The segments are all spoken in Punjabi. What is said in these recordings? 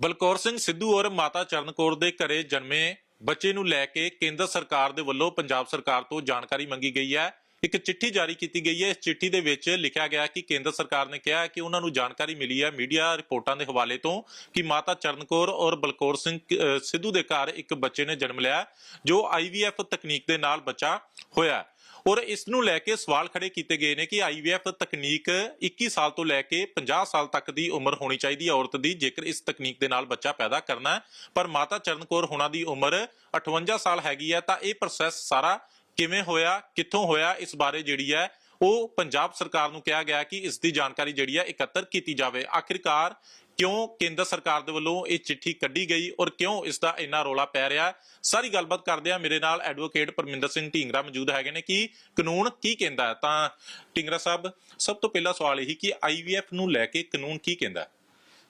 ਬਲਕੌਰ ਸਿੰਘ ਸਿੱਧੂ ਔਰ ਮਾਤਾ ਚਰਨ ਕੌਰ ਦੇ ਘਰੇ ਜਨਮੇ ਬੱਚੇ ਨੂੰ ਲੈ ਕੇ ਕੇਂਦਰ ਸਰਕਾਰ ਦੇ ਵੱਲੋਂ ਪੰਜਾਬ ਸਰਕਾਰ ਤੋਂ ਜਾਣਕਾਰੀ ਮੰਗੀ ਗਈ ਹੈ। ਇੱਕ ਚਿੱਠੀ ਜਾਰੀ ਕੀਤੀ ਗਈ ਹੈ। ਇਸ ਚਿੱਠੀ ਦੇ ਵਿੱਚ ਲਿਖਿਆ ਗਿਆ ਕਿ ਕੇਂਦਰ ਸਰਕਾਰ ਨੇ ਕਿਹਾ ਕਿ ਉਹਨਾਂ ਨੂੰ ਜਾਣਕਾਰੀ ਮਿਲੀ ਹੈ ਮੀਡੀਆ ਰਿਪੋਰਟਾਂ ਦੇ ਹਵਾਲੇ ਤੋਂ ਕਿ ਮਾਤਾ ਚਰਨ ਕੌਰ ਔਰ ਬਲਕੌਰ ਸਿੰਘ ਸਿੱਧੂ ਦੇ ਘਰ ਇੱਕ ਬੱਚੇ ਨੇ ਜਨਮ ਲਿਆ, ਜੋ ਆਈਵੀਐਫ ਤਕਨੀਕ ਦੇ ਨਾਲ ਬੱਚਾ ਹੋਇਆ ਔਰ ਇਸ ਨੂੰ ਲੈ ਕੇ ਸਵਾਲ ਖੜੇ ਕੀਤੇ ਗਏ ਨੇ ਕਿ ਆਈਵੀਐਫ ਤਕਨੀਕ 21 ਸਾਲ ਤੋਂ ਲੈ ਕੇ 50 ਸਾਲ ਤੱਕ ਦੀ ਉਮਰ ਹੋਣੀ ਚਾਹੀਦੀ ਹੈ ਔਰਤ ਦੀ, ਜੇਕਰ ਇਸ ਤਕਨੀਕ ਦੇ ਨਾਲ ਬੱਚਾ ਪੈਦਾ ਕਰਨਾ ਹੈ। ਪਰ ਮਾਤਾ ਚਰਨ ਕੌਰ ਹੋਣਾ ਦੀ ਉਮਰ 58 ਸਾਲ ਹੈਗੀ ਹੈ, ਤਾਂ ਇਹ ਪ੍ਰੋਸੈਸ ਸਾਰਾ ਕਿਵੇਂ ਹੋਇਆ, ਕਿੱਥੋਂ ਹੋਇਆ, ਇਸ ਬਾਰੇ ਜਿਹੜੀ ਹੈ ਉਹ ਪੰਜਾਬ ਸਰਕਾਰ ਨੂੰ ਕਿਹਾ ਗਿਆ ਕਿ ਇਸ ਦੀ ਜਾਣਕਾਰੀ ਜਿਹੜੀ ਹੈ ਇਕੱਤਰ ਕੀਤੀ ਜਾਵੇ। ਆਖਿਰਕਾਰ ਕਿਉਂ ਕੇਂਦਰ ਸਰਕਾਰ ਦੇ ਵੱਲੋਂ ਇਹ ਚਿੱਠੀ ਕੱਢੀ ਗਈ ਔਰ ਕਿਉਂ ਇਸ ਦਾ ਇੰਨਾ ਰੋਲਾ ਪੈ ਰਿਹਾ? ਸਾਰੀ ਗੱਲਬਾਤ ਕਰਦੇ ਆ ਮੇਰੇ ਨਾਲ ਐਡਵੋਕੇਟ ਪਰਮਿੰਦਰ ਸਿੰਘ ਢੀਂਗਰਾ ਮੌਜੂਦ ਹੈਗੇ ਨੇ ਕਿ ਕਾਨੂੰਨ ਕੀ ਕਹਿੰਦਾ ਤਾਂ ਢੀਂਗਰਾ ਸਾਹਿਬ ਸਭ ਤੋਂ ਪਹਿਲਾ ਸਵਾਲ ਇਹੀ ਕਿ ਆਈਵੀਐਫ ਨੂੰ ਲੈ ਕੇ ਕਾਨੂੰਨ ਕੀ ਕਹਿੰਦਾ?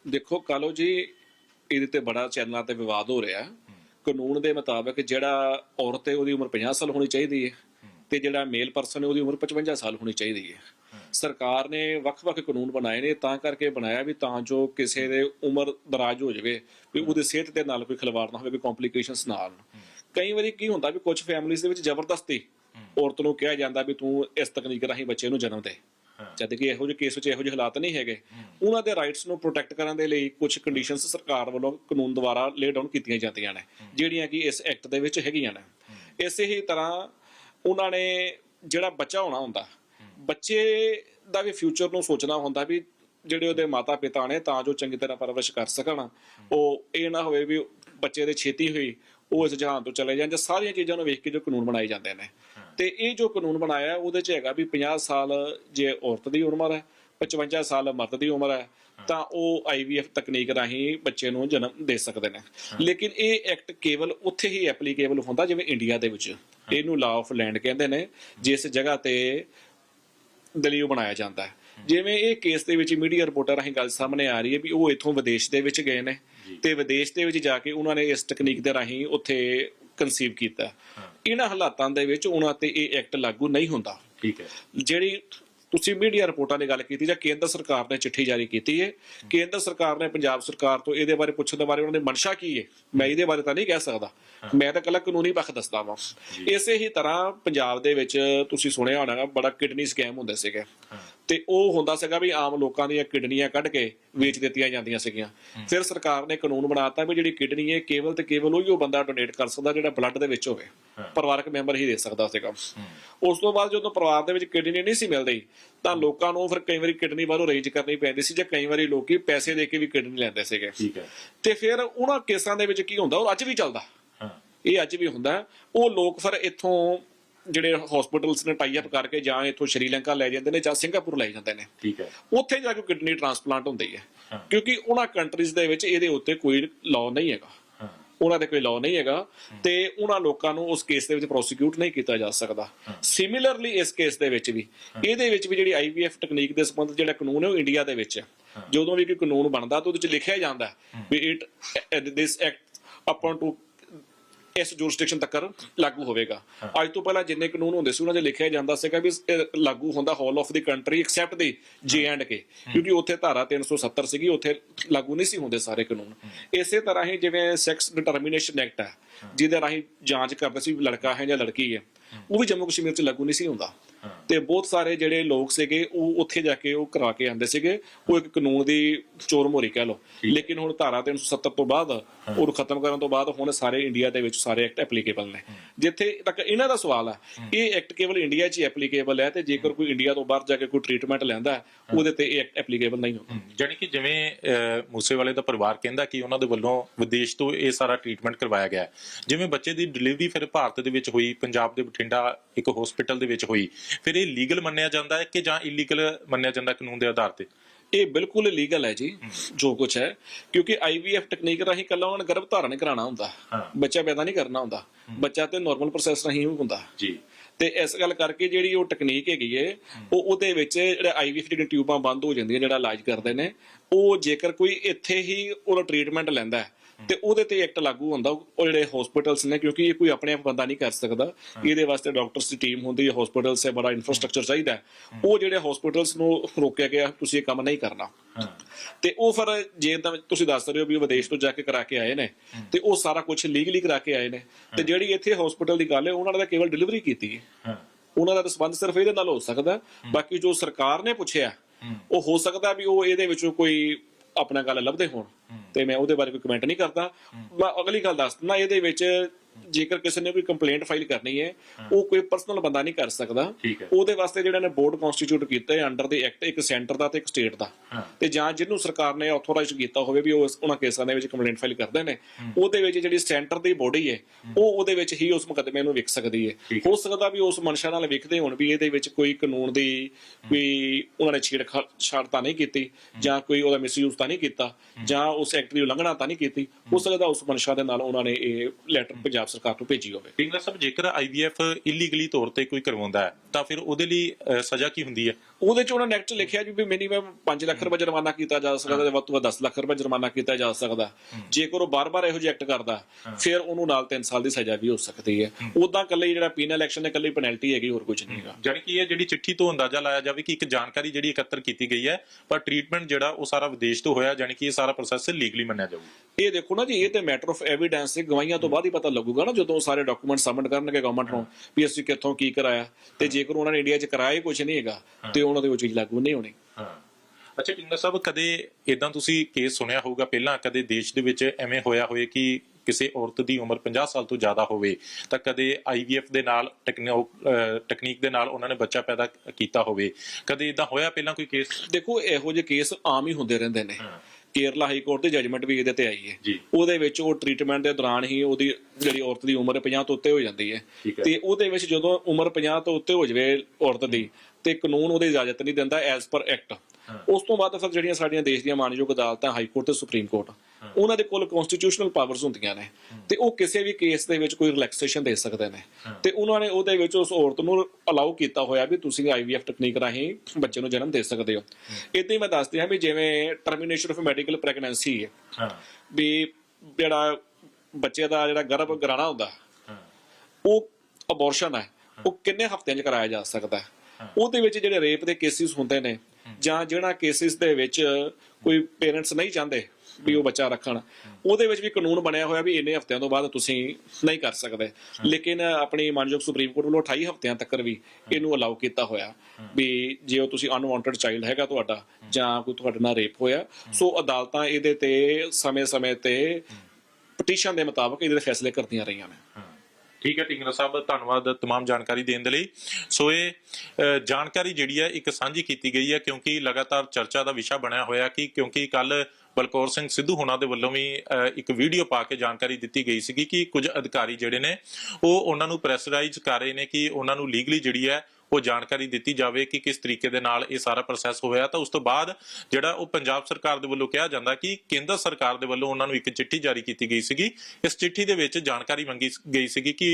ਦੇਖੋ ਕਾਲੋ ਜੀ ਇਹਦੇ ਤੇ ਬੜਾ ਚੈਨਲਾਂ ਤੇ ਵਿਵਾਦ ਹੋ ਰਿਹਾ ਕਾਨੂੰਨ ਦੇ ਮੁਤਾਬਕ ਜਿਹੜਾ ਔਰਤ ਹੈ ਉਹਦੀ ਉਮਰ 50 ਸਾਲ ਹੋਣੀ ਚਾਹੀਦੀ ਹੈ ਤੇ ਜਿਹੜਾ ਮੇਲ ਪਰਸਨ ਹੈ ਉਹਦੀ ਉਮਰ 55 ਸਾਲ ਹੋਣੀ ਚਾਹੀਦੀ ਹੈ। ਸਰਕਾਰ ਨੇ ਵੱਖ-ਵੱਖ ਕਾਨੂੰਨ ਬਣਾਏ ਨੇ ਤਾਂ ਕਰਕੇ ਬਣਾਇਆ ਵੀ ਤਾਂ ਜੋ ਕਿਸੇ ਦੇ ਉਮਰ ਦਰਾਜ ਹੋ ਜਾਵੇ ਵੀ ਉਹਦੀ ਸਿਹਤ ਦੇ ਨਾਲ ਕੋਈ ਖਿਲਵਾੜ ਨਾ ਹੋਵੇ ਕੋਈ ਕੰਪਲਿਕੇਸ਼ਨਸ ਨਾ ਆਉਣ ਕਈ ਵਾਰੀ ਕੀ ਹੁੰਦਾ ਵੀ ਕੁਝ ਫੈਮਿਲੀਜ਼ ਦੇ ਵਿੱਚ ਜ਼ਬਰਦਸਤੀ ਔਰਤ ਨੂੰ ਕਿਹਾ ਜਾਂਦਾ ਵੀ ਤੂੰ ਇਸ ਤਕਨੀਕ ਰਾਹੀਂ ਬੱਚੇ ਨੂੰ ਜਨਮ ਦੇ। ਜਦ ਕਿ ਇਹੋ ਜਿਹੇ ਕੇਸ ਵਿੱਚ ਇਹੋ ਜਿਹੇ ਹਾਲਾਤ ਨਹੀਂ ਹੈਗੇ। ਉਹਨਾਂ ਦੇ ਰਾਈਟਸ ਨੂੰ ਪ੍ਰੋਟੈਕਟ ਕਰਨ ਦੇ ਲਈ ਕੁਝ ਕੰਡੀਸ਼ਨਸ ਸਰਕਾਰ ਵੱਲੋਂ ਕਾਨੂੰਨ ਦੁਆਰਾ ਲੇ ਡਾਊਨ ਕੀਤੀਆਂ ਜਾਂਦੀਆਂ ਨੇ ਜਿਹੜੀਆਂ ਕਿ ਇਸ ਐਕਟ ਦੇ ਵਿੱਚ ਹੈਗੀਆਂ ਨੇ। ਇਸੇ ਹੀ ਤਰ੍ਹਾਂ ਉਹਨਾਂ ਨੇ ਜਿਹੜਾ ਬੱਚਾ ਹੋਣਾ ਹੁੰਦਾ ਬੱਚੇ ਦਾ ਵੀ ਫਿਊਚਰ ਨੂੰ ਸੋਚਣਾ ਹੁੰਦਾ ਵੀ ਜਿਹੜੇ ਉਹਦੇ ਮਾਤਾ ਪਿਤਾ ਨੇ ਤਾਂ ਜੋ ਚੰਗੀ ਤਰ੍ਹਾਂ ਪਰਵਰਿਸ਼ ਕਰ ਸਕਣ। ਉਹ ਇਹ ਨਾ ਹੋਵੇ ਵੀ ਬੱਚੇ ਦੇ ਛੇਤੀ ਹੋਈ ਉਹ ਇਸ ਜਹਾਨ ਤੋਂ ਚਲੇ ਜਾਣ ਜਾਂ ਸਾਰੀਆਂ ਚੀਜ਼ਾਂ ਨੂੰ ਵੇਖ ਕੇ ਜੋ ਕਾਨੂੰਨ ਬਣਾਏ ਜਾਂਦੇ ਨੇ। ਤੇ ਇਹ ਜੋ ਕਾਨੂੰਨ ਬਣਾਇਆ ਉਹਦੇ 'ਚ ਹੈਗਾ ਵੀ 50 ਸਾਲ ਜੇ ਔਰਤ ਦੀ ਉਮਰ ਹੈ 55 ਸਾਲ ਮਰਦ ਦੀ ਉਮਰ ਹੈ ਤਾਂ ਉਹ ਆਈਵੀਐਫ ਤਕਨੀਕ ਰਾਹੀਂ ਬੱਚੇ ਨੂੰ ਜਨਮ ਦੇ ਸਕਦੇ ਨੇ। ਲੇਕਿਨ ਇਹ ਐਕਟ ਕੇਵਲ ਉੱਥੇ ਹੀ ਐਪਲੀਕੇਬਲ ਹੁੰਦਾ ਜਿਵੇਂ ਇੰਡੀਆ ਦੇ ਵਿੱਚ। ਇਹਨੂੰ ਲਾ ਆਫ ਲੈਂਡ ਕਹਿੰਦੇ ਨੇ ਜਿਸ ਜਗ੍ਹਾ ਤੇ ਦਲੀਲ ਬਣਾਇਆ ਜਾਂਦਾ ਹੈ। ਜਿਵੇਂ ਇਹ ਕੇਸ ਦੇ ਵਿੱਚ ਮੀਡੀਆ ਰਿਪੋਰਟਰ ਰਾਹੀਂ ਗੱਲ ਸਾਹਮਣੇ ਆ ਰਹੀ ਹੈ ਵੀ ਉਹ ਇੱਥੋਂ ਵਿਦੇਸ਼ ਦੇ ਵਿੱਚ ਗਏ ਨੇ ਤੇ ਵਿਦੇਸ਼ ਦੇ ਵਿੱਚ ਜਾ ਕੇ ਉਹਨਾਂ ਨੇ ਇਸ ਤਕਨੀਕ ਦੇ ਰਾਹੀਂ ਉੱਥੇ ਕਨਸੀਵ ਕੀਤਾ। ਇਹਨਾਂ ਹਾਲਾਤਾਂ ਦੇ ਵਿੱਚ ਉਹਨਾਂ ਤੇ ਇਹ ਐਕਟ ਲਾਗੂ ਨਹੀਂ ਹੁੰਦਾ। ਠੀਕ ਹੈ। ਜਿਹੜੀ ਤੁਸੀਂ ਮੀਡੀਆ ਰਿਪੋਰਟਾਂ ਦੀ ਗੱਲ ਕੀਤੀ ਜਾਂ ਕੇਂਦਰ ਸਰਕਾਰ ਨੇ ਚਿੱਠੀ ਜਾਰੀ ਕੀਤੀ ਹੈ ਕੇਂਦਰ ਸਰਕਾਰ ਨੇ ਪੰਜਾਬ ਸਰਕਾਰ ਤੋਂ ਇਹਦੇ ਬਾਰੇ ਪੁੱਛਣ ਦੇ ਬਾਰੇ ਉਹਨਾਂ ਦੀ ਮਨਸ਼ਾ ਕੀ ਹੈ ਮੈਂ ਇਹਦੇ ਬਾਰੇ ਤਾਂ ਨਹੀਂ ਕਹਿ ਸਕਦਾ। ਮੈਂ ਤਾਂ ਕੱਲਾ ਕਾਨੂੰਨੀ ਪੱਖ ਦੱਸਦਾ ਵਾਂ। ਇਸੇ ਹੀ ਤਰ੍ਹਾਂ ਪੰਜਾਬ ਦੇ ਵਿੱਚ ਤੁਸੀਂ ਸੁਣਿਆ ਹੋਣਾ ਬੜਾ ਕਿਡਨੀ ਸਕੈਮ ਹੁੰਦੇ ਸੀਗੇ। ਤੇ ਉਹ ਹੁੰਦਾ ਸੀਗਾ ਵੀ ਆਮ ਲੋਕਾਂ ਦੀਆਂ ਕਿਡਨੀਆਂ ਕੱਢ ਕੇ ਵੇਚ ਦਿੱਤੀਆਂ ਜਾਂਦੀਆਂ ਸੀਗੀਆਂ। ਫਿਰ ਸਰਕਾਰ ਨੇ ਕਾਨੂੰਨ ਬਣਾਤਾ ਵੀ ਜਿਹੜੀ ਕਿਡਨੀ ਹੈ ਕੇਵਲ ਤੇ ਕੇਵਲ ਉਹੀ ਉਹ ਬੰਦਾ ਡੋਨੇਟ ਕਰ ਸਕਦਾ ਜਿਹੜਾ ਬਲੱਡ ਦੇ ਵਿੱਚ ਹੋਵੇ। ਪਰਿਵਾਰਕ ਮੈਂਬਰ ਹੀ ਦੇ ਸਕਦਾ ਸੀਗਾ। ਉਸ ਤੋਂ ਬਾਅਦ ਜਦੋਂ ਪਰਿਵਾਰ ਦੇ ਵਿੱਚ ਕਿਡਨੀ ਨਹੀਂ ਸੀ ਮਿਲਦੀ ਤਾਂ ਲੋਕਾਂ ਨੂੰ ਫਿਰ ਕਈ ਵਾਰੀ ਕਿਡਨੀ ਬਾਹਰੋਂ ਅਰੇਂਜ ਕਰਨੀ ਪੈਂਦੀ ਸੀ ਜਾਂ ਕਈ ਵਾਰੀ ਲੋਕੀ ਪੈਸੇ ਦੇ ਕੇ ਵੀ ਕਿਡਨੀ ਲੈਂਦੇ ਸੀਗੇ। ਠੀਕ ਹੈ। ਤੇ ਫਿਰ ਉਹਨਾਂ ਕੇਸਾਂ ਦੇ ਵਿੱਚ ਕੀ ਹੁੰਦਾ ਉਹ ਅੱਜ ਵੀ ਚੱਲਦਾ। ਇਹ ਅੱਜ ਵੀ ਹੁੰਦਾ। ਉਹ ਲੋਕ ਫਿਰ ਇੱਥੋਂ ਜਿਹੜੇ ਹਸਪੀਟਲਸ ਨੇ ਟਾਈ ਅਪ ਕਰਕੇ ਜਾਂ ਇੱਥੋਂ ਸ਼੍ਰੀਲੰਕਾ ਲੈ ਜਾਂਦੇ ਨੇ ਜਾਂ ਸਿੰਗਾਪੁਰ ਲੈ ਜਾਂਦੇ ਨੇ ਠੀਕ ਹੈ। ਉੱਥੇ ਜਾ ਕੇ ਕਿਡਨੀ ਟ੍ਰਾਂਸਪਲਾਂਟ ਹੁੰਦੀ ਹੈ। ਕਿਉਂਕਿ ਉਹਨਾਂ ਕੰਟਰੀਜ਼ ਦੇ ਵਿੱਚ ਇਹਦੇ ਉੱਤੇ ਕੋਈ ਲਾਅ ਨਹੀਂ ਹੈਗਾ। ਉਹਨਾਂ ਦੇ ਕੋਈ ਲਾਅ ਨਹੀਂ ਹੈਗਾ ਤੇ ਉਹਨਾਂ ਲੋਕਾਂ ਨੂੰ ਉਸ ਕੇਸ ਦੇ ਵਿੱਚ ਪ੍ਰੋਸੀਕਿਊਟ ਨਹੀਂ ਕੀਤਾ ਜਾ ਸਕਦਾ। ਸਿਮਿਲਰਲੀ ਇਸ ਕੇਸ ਦੇ ਵਿੱਚ ਵੀ ਇਹਦੇ ਵਿੱਚ ਵੀ ਜਿਹੜੀ ਆਈਵੀਐਫ ਟੈਕਨੀਕ ਦੇ ਸੰਬੰਧ ਜਿਹੜਾ ਕਾਨੂੰਨ ਹੈ ਉਹ ਇੰਡੀਆ ਦੇ ਵਿੱਚ ਹੈ। ਜਦੋਂ ਵੀ ਕੋਈ ਕਾਨੂੰਨ ਬਣਦਾ ਤਾਂ ਉਹਦੇ ਵਿੱਚ ਲਿਖਿਆ ਜਾਂਦਾ ਵੀ it this act upon to ਇਸ ਜੁਰਿਸਡਿਕਸ਼ਨ ਤੱਕ ਲਾਗੂ ਹੋਵੇਗਾ। ਅੱਜ ਤੋਂ ਪਹਿਲਾਂ ਜਿੰਨੇ ਕਾਨੂੰਨ ਹੁੰਦੇ ਸੀ, ਉਹਨਾਂ 'ਚ ਲਿਖਿਆ ਜਾਂਦਾ ਸੀਗਾ ਵੀ ਇਹ ਲਾਗੂ ਹੁੰਦਾ whole of the country except the J and K ਕਿਉਂਕਿ ਉੱਥੇ ਧਾਰਾ 370 ਸੀਗੀ, ਉੱਥੇ ਲਾਗੂ ਨਹੀਂ ਸੀ ਹੁੰਦੇ ਸਾਰੇ ਕਾਨੂੰਨ। ਇਸੇ ਤਰ੍ਹਾਂ ਹੀ ਜਿਵੇਂ ਸੈਕਸ ਡਿਟਰਮੀਨੇਸ਼ਨ ਐਕਟ ਹੈ, ਜਿਹਦੇ ਰਾਹੀਂ ਜਾਂਚ ਕਰਦੇ ਸੀ ਵੀ ਲੜਕਾ ਹੈ ਜਾਂ ਲੜਕੀ ਹੈ। ਉਹ ਵੀ ਜੰਮੂ ਕਸ਼ਮੀਰ 'ਚ ਲਾਗੂ ਨਹੀਂ ਸੀ ਹੁੰਦਾ। ਤੇ ਬਹੁਤ ਸਾਰੇ ਜਿਹੜੇ ਲੋਕ ਸੀਗੇ ਉਹ ਉੱਥੇ ਜਾ ਕੇ ਉਹ ਕਰਾ ਕੇ ਆਂਦੇ ਸੀਗੇ। ਉਹ ਇੱਕ ਕਾਨੂੰਨ ਦੀ ਚੋਰ ਮੋਰੀ ਕਹਿ ਲਓ। ਲੇਕਿਨ ਹੁਣ ਧਾਰਾ 370 ਤੋਂ ਬਾਅਦ ਉਹਨੂੰ ਖਤਮ ਕਰਨ ਤੋਂ ਬਾਅਦ ਹੁਣ ਸਾਰੇ ਇੰਡੀਆ ਦੇ ਵਿੱਚ ਸਾਰੇ ਐਕਟ ਐਪਲੀਕੇਬਲ ਨੇ। ਜਿੱਥੇ ਤੱਕ ਇਹਨਾਂ ਦਾ ਸਵਾਲ ਹੈ। ਇਹ ਐਕਟ ਕੇਵਲ ਇੰਡੀਆ 'ਚ ਹੀ ਐਪਲੀਕੇਬਲ ਹੈ ਤੇ ਜੇਕਰ ਕੋਈ ਇੰਡੀਆ ਤੋਂ ਬਾਹਰ ਜਾ ਕੇ ਕੋਈ ਟ੍ਰੀਟਮੈਂਟ ਲੈਂਦਾ ਉਹਦੇ ਤੇ ਇਹ ਐਕਟ ਐਪਲੀਕੇਬਲ ਨਹੀਂ ਹੁੰਦਾ। ਜਾਣੀ ਕਿ ਜਿਵੇਂ ਮੂਸੇਵਾਲੇ ਦਾ ਪਰਿਵਾਰ ਕਹਿੰਦਾ ਕਿ ਉਹਨਾਂ ਦੇ ਵੱਲੋਂ ਵਿਦੇਸ਼ ਤੋਂ ਇਹ ਸਾਰਾ ਟ੍ਰੀਟਮੈਂਟ ਕਰਵਾਇਆ ਗਿਆ। ਜਿਵੇਂ ਬੱਚੇ ਦੀ ਡਿਲੀਵਰੀ ਫਿਰ ਭਾਰਤ ਦੇ ਵਿੱਚ ਹੋਈ ਪੰਜਾਬ ਦੇ ਬਠਿੰਡਾ ਇੱਕ ਹਸਪੀਟਲ ਦੇ ਵਿੱਚ ਹੋਈ। ਫਿਰ ਇਹ ਲੀਗਲ ਮੰਨਿਆ ਜਾਂਦਾ ਹੈ ਕਿ ਜਾਂ ਇਲੀਗਲ ਮੰਨਿਆ ਜਾਂਦਾ ਕਾਨੂੰਨ ਦੇ ਆਧਾਰ ਤੇ? ਇਹ ਬਿਲਕੁਲ ਲੀਗਲ ਹੈ ਜੀ ਜੋ ਕੁਝ ਹੈ। ਕਿਉਂਕਿ ਆਈਵੀਐਫ ਟੈਕਨੀਕ ਰਾਹੀਂ ਕੱਲਾ ਉਹਨਾਂ ਨੇ ਗਰਭ ਧਾਰਨ ਕਰਾਉਣਾ ਹੁੰਦਾ। ਬੱਚਾ ਪੈਦਾ ਨਹੀਂ ਕਰਨਾ ਹੁੰਦਾ। ਬੱਚਾ ਤੇ ਨਾਰਮਲ ਪ੍ਰੋਸੈਸ ਰਾਹੀਂ ਹੀ ਹੁੰਦਾ। ਜੀ। ਤੇ ਇਸ ਗੱਲ ਕਰਕੇ ਜਿਹੜੀ ਉਹ ਟੈਕਨੀਕ ਹੈਗੀ ਏ, ਉਹ ਉਹਦੇ ਵਿੱਚ ਜਿਹੜਾ ਆਈਵੀਐਫ ਜਿਹੜੀਆਂ ਟਿਊਬਾਂ ਬੰਦ ਹੋ ਜਾਂਦੀਆਂ ਜਿਹੜਾ ਇਲਾਜ ਕਰਦੇ ਨੇ, ਉਹ ਜੇਕਰ ਕੋਈ ਇੱਥੇ ਹੀ ਉਹਦਾ ਟ੍ਰੀਟਮੈਂਟ ਲੈਂਦਾ ਹੈ, ਤੇ ਉਹਦੇ ਤੇ ਐਕਟ ਲਾਗੂ ਹੁੰਦਾ, ਉਹ ਜਿਹੜੇ ਹਸਪੀਟਲਸ ਨੇ, ਕਿਉਂਕਿ ਇਹ ਕੋਈ ਆਪਣੇ ਆਪ ਬੰਦਾ ਨਹੀਂ ਕਰ ਸਕਦਾ। ਇਹਦੇ ਵਾਸਤੇ ਡਾਕਟਰਸ ਦੀ ਟੀਮ ਹੁੰਦੀ ਹੈ ਹਸਪੀਟਲਸ ਹੈ ਬੜਾ ਇਨਫਰਾਸਟ੍ਰਕਚਰ ਚਾਹੀਦਾ ਉਹ ਜਿਹੜੇ ਹਸਪੀਟਲਸ ਨੂੰ ਰੋਕਿਆ ਗਿਆ, ਤੁਸੀਂ ਇਹ ਕੰਮ ਨਹੀਂ ਕਰਨਾ। ਤੇ ਉਹ ਫਿਰ ਜੇ ਤਾਂ ਤੁਸੀਂ ਦੱਸ ਰਹੇ ਹੋ ਵੀ ਉਹ ਵਿਦੇਸ਼ ਤੋਂ ਜਾ ਕੇ ਕਰਾ ਕੇ ਆਏ ਨੇ ਤੇ ਉਹ ਸਾਰਾ ਕੁਝ ਲੀਗਲੀ ਕਰਾ ਕੇ ਆਏ ਨੇ ਤੇ ਜਿਹੜੀ ਇੱਥੇ ਹਸਪੀਟਲ ਦੀ ਗੱਲ ਹੈ ਉਹਨਾਂ ਨੇ ਤਾਂ ਕੇਵਲ ਡਿਲੀਵਰੀ ਕੀਤੀ ਹੈ। ਉਹਨਾਂ ਦਾ ਤਾਂ ਸੰਬੰਧ ਸਿਰਫ ਇਹਦੇ ਨਾਲ ਹੋ ਸਕਦਾ। ਬਾਕੀ ਜੋ ਸਰਕਾਰ ਨੇ ਪੁੱਛਿਆ ਉਹ ਹੋ ਸਕਦਾ ਵੀ ਉਹ ਇਹਦੇ ਵਿੱਚੋਂ ਕੋਈ ਆਪਣਾ ਗੱਲ ਲੱਭਦੇ ਹੋਣ। ਤੇ ਮੈਂ ਉਹਦੇ ਬਾਰੇ ਕੋਈ ਕਮੈਂਟ ਨਹੀਂ ਕਰਦਾ। ਮੈਂ ਅਗਲੀ ਗੱਲ ਦੱਸ ਦਿੰਦਾ ਇਹਦੇ ਵਿੱਚ ਜੇਕਰ ਕਿਸੇ ਨੇ ਕੋਈ ਕੰਪਲੇਂਟ ਫਾਈਲ ਕਰਨੀ ਹੈ ਉਹ ਕੋਈ ਪਰਸਨਲ ਬੰਦਾ ਨਹੀਂ ਕਰ ਸਕਦਾ। ਉਹਦੇ ਵਾਸਤੇ ਜਿਹੜਾ ਨੇ ਬੋਰਡ ਕਨਸਟੀਟਿਊਟ ਕੀਤਾ ਹੈ ਅੰਡਰ ਦੇ ਐਕਟ ਇੱਕ ਸੈਂਟਰ ਦਾ ਤੇ ਇੱਕ ਸਟੇਟ ਦਾ। ਤੇ ਜਾਂ ਜਿਹਨੂੰ ਸਰਕਾਰ ਨੇ ਆਥੋਰਾਈਜ਼ ਕੀਤਾ ਹੋਵੇ ਵੀ ਉਹ ਉਹਨਾਂ ਕੇਸਾਂ ਦੇ ਵਿੱਚ ਕੰਪਲੇਂਟ ਫਾਈਲ ਕਰਦੇ ਨੇ ਉਹਦੇ ਵਿੱਚ ਜਿਹੜੀ ਸੈਂਟਰ ਦੀ ਬੋਡੀ ਹੈ ਉਹ ਉਹਦੇ ਵਿੱਚ ਹੀ ਉਸ ਮੁਕੱਦਮੇ ਨੂੰ ਵਿਕ ਸਕਦੀ ਹੈ। ਹੋ। ਸਕਦਾ ਵੀ ਉਸ ਮਨਸ਼ਾ ਨਾਲ ਵਿਕਦੇ ਹੋਣ ਵੀ ਇਹਦੇ ਵਿੱਚ ਕੋਈ ਕਾਨੂੰਨ ਦੀ ਵੀ ਉਹਨਾਂ ਨੇ ਛੇੜਛਾੜ ਤਾਂ ਨਹੀਂ ਕੀਤੀ ਜਾਂ ਕੋਈ ਉਹਦਾ ਮਿਸਯੂਜ਼ ਤਾਂ ਨਹੀਂ ਕੀਤਾ ਜਾਂ ਉਸ ਐਕਟ ਦੀ ਉਲੰਘਣਾ ਤਾਂ ਨਹੀਂ ਕੀਤੀ ਹੋ। ਸਕਦਾ ਉਸ ਮਨਸ਼ਾ ਦੇ ਨਾਲ ਉਹਨਾਂ ਨੇ ਇਹ ਲੈਟਰ ਪੰਜਾਬ ਸਰਕਾਰ ਨੂੰ ਭੇਜੀ ਹੋਵੇ। ਪਿੰਗਲਾ ਸਾਹਿਬ, ਜੇਕਰ ਆਈਵੀਐਫ ਇਲੀਗਲੀ ਤੌਰ ਤੇ ਕੋਈ ਕਰਵਾਉਂਦਾ ਹੈ, ਤਾਂ ਫਿਰ ਉਹਦੇ ਲਈ ਸਜ਼ਾ ਕੀ ਹੁੰਦੀ ਹੈ? ਉਹਦੇ ਚ ਉਹਨਾਂ ਨੇ ਐਕਟ ਲਿਖਿਆ ਜੀ ਵੀ ਮਿਨੀਮਮ 5 ਲੱਖ ਰੁਪਏ ਜੁਰਮਾਨਾ ਕੀਤਾ ਜਾ ਸਕਦਾ ਤੇ ਵੱਧ ਤੋਂ ਵੱਧ 10 ਲੱਖ ਰੁਪਏ ਜੁਰਮਾਨਾ ਕੀਤਾ ਜਾ ਸਕਦਾ। ਜੇਕਰ ਉਹ ਬਾਰ-ਬਾਰ ਇਹੋ ਜਿਹੇ ਐਕਟ ਕਰਦਾ ਫਿਰ ਉਹਨੂੰ ਨਾਲ 3 ਸਾਲ ਦੀ ਸਜ਼ਾ ਵੀ ਹੋ ਸਕਦੀ ਹੈ। ਉਦਾਂ ਕੱਲੇ ਜਿਹੜਾ ਪੀਨਲ ਐਕਸ਼ਨ ਹੈ ਕੱਲੀ ਪੈਨਲਟੀ ਹੈਗੀ ਹੋਰ ਕੁਝ ਨਹੀਂ ਹੈਗਾ। ਕਿ ਇਹ ਜਿਹੜੀ ਚਿੱਠੀ ਤੋਂ ਅੰਦਾਜ਼ਾ ਲਾਇਆ ਜਾਵੇ ਕਿ ਇੱਕ ਜਾਣਕਾਰੀ ਜਿਹੜੀ ਇਕੱਤਰ ਕੀਤੀ ਗਈ ਹੈ ਪਰ ਟ੍ਰੀਟਮੈਂਟ ਜਿਹੜਾ ਉਹ ਸਾਰਾ ਵਿਦੇਸ਼ ਤੋਂ ਹੋਇਆ ਕਿ ਇਹ ਸਾਰਾ ਪ੍ਰੋਸੈਸ ਲੀਗਲੀ ਮੰਨਿਆ ਜਾਊਗਾ। ਇਹ ਦੇਖੋ ਨਾ ਜੀ ਇਹ ਤੇ ਮੈਟਰ ਆਫ ਐਵੀਡੈਂਸ ਹੈ ਗਵਾਹੀਆਂ ਤੋਂ ਬਾਅਦ ਹੀ ਪਤਾ ਲੱਗੂਗਾ ਨਾ ਜਦੋਂ ਸਾਰੇ ਡਾਕੂਮੈਂਟ ਸਬਮਿਟ ਕਰਨਗੇ ਗਵਰਨਮੈਂਟ ਨੂੰ ਵੀ ਅਸੀਂ ਕਿੱਥੋਂ ਕੀ ਕਰਾਇਆ। ਤੇ ਜੇਕਰ ਉਹਨਾਂ ਨੇ ਇੰਡੀਆ 'ਚ ਕਰਾਇਆ ਹੀ ਕੁਝ ਨਹੀਂ ਹੈਗਾ ਤੇ ਉਹਨਾਂ ਦੇ ਵਿੱਚ ਚੀਜ਼ ਲਾਗੂ ਨਹੀਂ ਹੋਣੀ। ਹਾਂ। ਅੱਛਾ ਪਿੰਗਲਾ ਸਾਹਿਬ ਕਦੇ ਇਦਾਂ ਤੁਸੀਂ ਕੇਸ ਸੁਣਿਆ ਹੋਊਗਾ? ਪਹਿਲਾਂ ਕਦੇ ਦੇਸ਼ ਦੇ ਵਿੱਚ ਐਵੇਂ ਹੋਇਆ ਹੋਵੇ ਕਿ ਕਿਸੇ ਔਰਤ ਦੀ ਉਮਰ 50 ਸਾਲ ਤੋਂ ਜ਼ਿਆਦਾ ਹੋਵੇ ਤਾਂ ਕਦੇ ਆਈਵੀਐਫ ਦੇ ਨਾਲ ਟੈਕਨੀਕ ਦੇ ਨਾਲ ਉਹਨਾਂ ਨੇ ਬੱਚਾ ਪੈਦਾ ਕੀਤਾ ਹੋਵੇ? ਕਦੇ ਇਦਾਂ ਹੋਇਆ ਪਹਿਲਾਂ ਕੋਈ ਕੇਸ ਦੇਖੋ ਇਹੋ ਜਿਹੇ ਕੇਸ ਆਮ ਹੀ ਹੁੰਦੇ ਰਹਿੰਦੇ ਨੇ। ਕੇਰਲਾ ਹਾਈ ਕੋਰਟ ਦੀ ਜੱਜਮੈਂਟ ਵੀ ਇਹਦੇ ਤੇ ਆਈ ਹੈ। ਉਹਦੇ ਵਿੱਚ ਉਹ ਟ੍ਰੀਟਮੈਂਟ ਦੇ ਦੌਰਾਨ ਹੀ ਉਹਦੀ ਜਿਹੜੀ ਔਰਤ ਦੀ ਉਮਰ 50 ਤੋਂ ਉੱਤੇ ਹੋ ਜਾਂਦੀ ਹੈ। ਤੇ ਉਹਦੇ ਵਿੱਚ ਜਦੋਂ ਉਮਰ 50 ਤੋਂ ਉੱਤੇ ਹੋ ਜਾਵੇ ਔਰਤ ਦੀ ਤੇ ਕਾਨੂੰਨ ਉਹਦੀ ਇਜਾਜ਼ਤ ਨਹੀਂ ਦਿੰਦਾ ਐਜ਼ ਪਰ ਐਕਟ ਉਸ ਤੋਂ ਬਾਅਦ ਫਿਰ ਜਿਹੜੀਆਂ ਸਾਡੀਆਂ ਦੇਸ਼ ਦੀਆਂ ਮਾਨਯੋਗ ਅਦਾਲਤਾਂ ਹਾਈ ਕੋਰਟ ਤੇ ਸੁਪਰੀਮ ਕੋਰਟ ਉਹਨਾਂ ਦੇ ਕੋਲ ਕਨਸਟੀਟਿਊਸ਼ਨਲ ਪਾਵਰਸ ਹੁੰਦੀਆਂ ਨੇ। ਤੇ ਉਹ ਕਿਸੇ ਵੀ ਕੇਸ ਦੇ ਵਿੱਚ ਕੋਈ ਰਿਲੈਕਸੇਸ਼ਨ ਦੇ ਸਕਦੇ ਨੇ। ਤੇ ਉਹਨਾਂ ਨੇ ਉਹਦੇ ਵਿੱਚ ਉਸ ਔਰਤ ਨੂੰ ਅਲਾਉ ਕੀਤਾ ਹੋਇਆ ਵੀ ਤੁਸੀਂ ਆਈਵੀਐਫ ਟੈਕਨੀਕ ਰਾਹੀਂ ਬੱਚੇ ਨੂੰ ਜਨਮ ਦੇ ਸਕਦੇ ਹੋ। ਇਦਾਂ ਹੀ ਮੈਂ ਦੱਸਦੀ ਹਾਂ ਵੀ ਜਿਵੇਂ ਟਰਮੀਨੇਸ਼ਨ ਆਫ ਮੈਡੀਕਲ ਪ੍ਰੈਗਨੈਂਸੀ ਹੈ। ਹਾਂ। ਵੀ ਜਿਹੜਾ ਬੱਚੇ ਦਾ ਜਿਹੜਾ ਗਰਭ ਗਰਾਣਾ ਹੁੰਦਾ ਉਹ ਅਬੋਰਸ਼ਨ ਹੈ। ਉਹ ਕਿੰਨੇ ਹਫ਼ਤਿਆਂ 'ਚ ਕਰਾਇਆ ਜਾ ਸਕਦਾ ਹੈ। ਉਹਦੇ ਵਿੱਚ ਜਿਹੜੇ ਰੇਪ ਦੇ ਕੇਸਿਸ ਹੁੰਦੇ ਨੇ ਜਾਂ ਜਿਹੜਾ ਕੇਸਿਸ ਦੇ ਵਿੱਚ ਕੋਈ ਪੇਰੈਂਟਸ ਨਹੀਂ ਚਾਹੁੰਦੇ ਵੀ ਉਹ ਬੱਚਾ ਰੱਖਣ, ਉਹਦੇ ਵਿੱਚ ਵੀ ਕਾਨੂੰਨ ਬਣਿਆ ਹੋਇਆ ਵੀ ਇੰਨੇ ਹਫ਼ਤਿਆਂ ਤੋਂ ਬਾਅਦ ਤੁਸੀਂ ਨਹੀਂ ਕਰ ਸਕਦੇ। ਲੇਕਿਨ ਆਪਣੀ ਮਾਨਯੋਗ ਸੁਪਰੀਮ ਕੋਰਟ ਵੱਲੋਂ 28 ਹਫ਼ਤਿਆਂ ਤੱਕ ਵੀ ਇਹਨੂੰ ਅਲਾਉ ਕੀਤਾ ਹੋਇਆ ਵੀ ਜੇ ਉਹ ਤੁਸੀਂ ਅਨਵਾਂਟਡ ਚਾਈਲਡ ਹੈਗਾ ਤੁਹਾਡਾ ਜਾਂ ਕੋਈ ਤੁਹਾਡੇ ਨਾਲ ਰੇਪ ਹੋਇਆ, ਸੋ ਅਦਾਲਤਾਂ ਇਹਦੇ ਤੇ ਸਮੇਂ-ਸਮੇਂ ਤੇ ਪਟੀਸ਼ਨ ਦੇ ਮੁਤਾਬਕ ਇਹਦੇ ਫੈਸਲੇ ਕਰਦੀਆਂ ਰਹੀਆਂ ਨੇ। ਠੀਕ ਹੈ ਟਿੰਗਰਾ ਸਾਹਿਬ ਧੰਨਵਾਦ तमाम ਜਾਣਕਾਰੀ ਦੇਣ ਦੇ ਲਈ ਸੋ ਇਹ ਅ, ਜਾਣਕਾਰੀ ਜਿਹੜੀ ਹੈ ਇੱਕ ਸਾਂਝੀ ਕੀਤੀ ਗਈ ਹੈ ਕਿਉਂਕਿ ਲਗਾਤਾਰ ਚਰਚਾ ਦਾ ਵਿਸ਼ਾ ਬਣਿਆ ਹੋਇਆ ਕਿ ਕਿਉਂਕਿ ਕੱਲ ਬਲਕੌਰ ਸਿੰਘ ਸਿੱਧੂ ਹੋਣਾ ਦੇ ਵੱਲੋਂ ਵੀ ਅ, ਇੱਕ ਵੀਡੀਓ ਪਾ ਕੇ ਜਾਣਕਾਰੀ ਦਿੱਤੀ ਗਈ ਸੀਗੀ ਕਿ ਕੁਝ ਅਧਿਕਾਰੀ ਜਿਹੜੇ ਨੇ ਉਹ ਉਹਨਾਂ ਨੂੰ ਪ੍ਰੈਸ਼ਰਾਈਜ਼ ਕਰ ਰਹੇ ਨੇ ਕਿ ਉਹਨਾਂ ਨੂੰ ਲੀਗਲੀ ਜਿਹੜੀ ਹੈ ਉਹ ਜਾਣਕਾਰੀ ਦਿੱਤੀ ਜਾਵੇ ਕਿ ਕਿਸ ਤਰੀਕੇ ਦੇ ਨਾਲ ਇਹ ਸਾਰਾ ਪ੍ਰੋਸੈਸ ਹੋਇਆ। ਤਾਂ ਉਸ ਤੋਂ ਬਾਅਦ ਜਿਹੜਾ ਉਹ ਪੰਜਾਬ ਸਰਕਾਰ ਦੇ ਵੱਲੋਂ ਕਿਹਾ ਜਾਂਦਾ ਕਿ ਕੇਂਦਰ ਸਰਕਾਰ ਦੇ ਵੱਲੋਂ ਉਹਨਾਂ ਨੂੰ ਇੱਕ ਚਿੱਠੀ ਜਾਰੀ ਕੀਤੀ ਗਈ ਸੀਗੀ। ਇਸ ਚਿੱਠੀ ਦੇ ਵਿੱਚ ਜਾਣਕਾਰੀ ਮੰਗੀ ਗਈ ਸੀਗੀ ਕਿ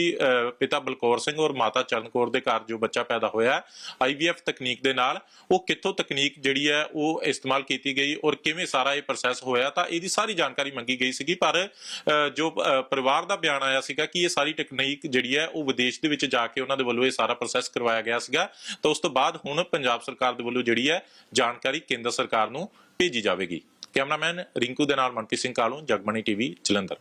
ਪਿਤਾ ਬਲਕੌਰ ਸਿੰਘ ਔਰ ਮਾਤਾ ਚਰਨ ਕੌਰ ਦੇ ਘਰ ਜੋ ਬੱਚਾ ਪੈਦਾ ਹੋਇਆ ਆਈਵੀਐਫ ਤਕਨੀਕ ਦੇ ਨਾਲ ਉਹ ਕਿੱਥੋਂ ਤਕਨੀਕ ਜਿਹੜੀ ਹੈ ਉਹ ਇਸਤੇਮਾਲ ਕੀਤੀ ਗਈ ਔਰ ਕਿਵੇਂ ਸਾਰਾ ਇਹ ਪ੍ਰੋਸੈਸ ਹੋਇਆ, ਤਾਂ ਇਹਦੀ ਸਾਰੀ ਜਾਣਕਾਰੀ ਮੰਗੀ ਗਈ ਸੀਗੀ। ਪਰ ਜੋ ਪਰਿਵਾਰ ਦਾ ਬਿਆਨ ਆਇਆ ਸੀਗਾ ਕਿ ਇਹ ਸਾਰੀ ਟੈਕਨੀਕ ਜਿਹੜੀ ਹੈ ਉਹ ਵਿਦੇਸ਼ ਦੇ ਵਿੱਚ ਜਾ ਕੇ ਉਹਨਾਂ ਦੇ ਵੱਲੋਂ ਇਹ ਸਾਰਾ ਪ੍ਰੋਸੈਸ ਕਰਵਾਇਆ ਗਿਆ ਸੀਗਾ, ਤਾਂ ਉਸ ਤੋਂ ਬਾਅਦ ਹੁਣ ਪੰਜਾਬ ਸਰਕਾਰ ਦੇ ਵੱਲੋਂ ਜਿਹੜੀ ਹੈ ਜਾਣਕਾਰੀ ਕੇਂਦਰ ਸਰਕਾਰ ਨੂੰ ਭੇਜੀ ਜਾਵੇਗੀ। ਕੈਮਰਾਮੈਨ ਰਿੰਕੂ ਦੇ ਨਾਲ ਮਨਪ੍ਰੀਤ ਸਿੰਘ ਕਾਲੂ ਜਗਮਣੀ ਟੀਵੀ, ਜਲੰਧਰ।